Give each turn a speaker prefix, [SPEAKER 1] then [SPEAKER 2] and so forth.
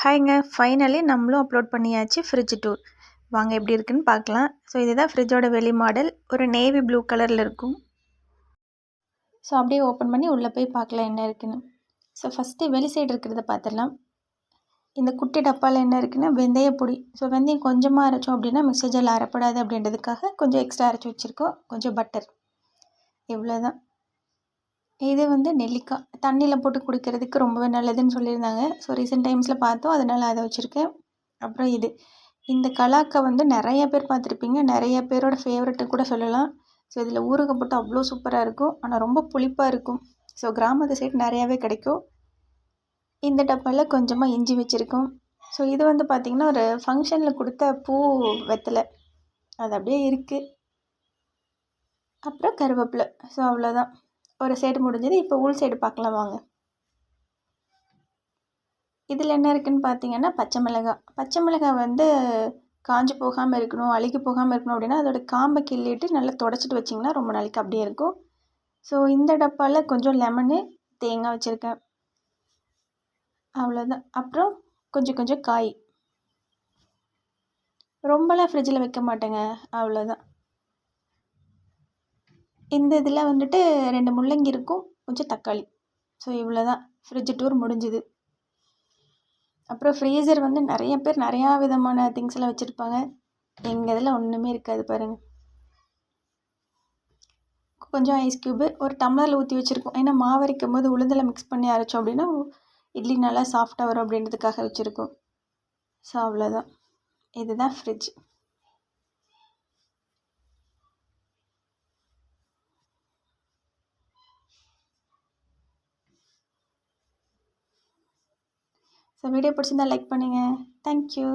[SPEAKER 1] ஹாய்ங்க. Finally நம்மளும் upload பண்ணியாச்சு fridge tour வாங்க எப்படி இருக்குன்னு பார்க்கலாம். ஸோ இதுதான் ஃப்ரிட்ஜோட வெளி மாடல் ஒரு நேவி ப்ளூ கலரில் இருக்கும். ஸோ அப்படியே ஓப்பன் பண்ணி உள்ளே போய் பார்க்கலாம் என்ன இருக்குன்னு. ஸோ ஃபஸ்ட்டு வெளி சைடு இருக்கிறத பார்த்துடலாம். இந்த குட்டி டப்பாவில் என்ன இருக்குன்னா வெந்தய பொடி. ஸோ வெந்தயம் கொஞ்சமாக அரைச்சோம் அப்படின்னா மிக்சர் அரைப்படாது அப்படின்றதுக்காக கொஞ்சம் எக்ஸ்ட்ரா அரைச்சி வச்சுருக்கோம். கொஞ்சம் பட்டர் இவ்வளோ தான் இது வந்து நெல்லிக்காய் தண்ணியில் போட்டு குடிக்கிறதுக்கு ரொம்பவே நல்லதுன்னு சொல்லியிருந்தாங்க. ஸோ ரீசெண்ட் டைம்ஸில் பார்த்தோம். அதனால் அதை வச்சுருக்கேன். அப்புறம் இது. இந்த கலாக்கை வந்து நிறைய பேர் பார்த்துருப்பீங்க. நிறைய பேரோட ஃபேவரெட்டு கூட சொல்லலாம். ஸோ இதில் ஊறுக போட்டு அவ்வளோ சூப்பராக இருக்கும். ஆனால் ரொம்ப புளிப்பாக இருக்கும். ஸோ கிராமத்து சைடு நிறையாவே கிடைக்கும். இந்த டப்பாவில் கொஞ்சமாக இஞ்சி வச்சுருக்கோம். ஸோ இது வந்து பார்த்திங்கன்னா ஒரு ஃபங்க்ஷனில் கொடுத்த பூ வெத்தலை. அது அப்படியே இருக்குது அப்புறம் கருவேப்பிலை. ஸோ அவ்வளோதான் ஒரு சைடு முடிஞ்சது இப்போ உள் சைடு பார்க்கலாம் வாங்க. இதில் என்ன இருக்குதுன்னு பார்த்தீங்கன்னா பச்சை மிளகாய் பச்சை மிளகாய் வந்து காஞ்சி போகாமல் இருக்கணும் அழுகி போகாமல் இருக்கணும் அப்படின்னா அதோட காம்பை கிள்ளிட்டு நல்லா தொடச்சிட்டு வச்சிங்கன்னா ரொம்ப நாளைக்கு அப்படியே இருக்கும். ஸோ இந்த டப்பாவில் கொஞ்சம் லெமனு தேங்காய் வச்சுருக்கேன். அவ்வளோதான் அப்புறம் கொஞ்சம் கொஞ்சம் காய். ரொம்பலாம் ஃப்ரிட்ஜில் வைக்க மாட்டேங்க. அவ்வளோதான் இந்த இதில் வந்துட்டு ரெண்டு முள்ளங்கி இருக்கும் கொஞ்சம் தக்காளி. ஸோ இவ்வளோ தான் ஃப்ரிட்ஜ் டூர் முடிஞ்சுது. அப்புறம் ஃப்ரீசர் வந்து நிறைய பேர் நிறையா விதமான திங்ஸ் எல்லாம் வச்சுருப்பாங்க. எங்கள் இதில் ஒன்றுமே இருக்காது பாருங்கள் கொஞ்சம் ஐஸ் க்யூபு ஒரு டம்ளரில் ஊற்றி வச்சுருக்கோம். ஏன்னா மாவு அரைக்கும் போது உளுந்தில் மிக்ஸ் பண்ணி அரைச்சோம் அப்படின்னா இட்லி நல்லா சாஃப்டாக வரும் அப்படின்றதுக்காக வச்சுருக்கோம். ஸோ அவ்வளோதான். இதுதான் ஃப்ரிட்ஜ் ஸோ வீடியோ பிடிச்சிருந்தா லைக் பண்ணுங்கள் தேங்க்யூ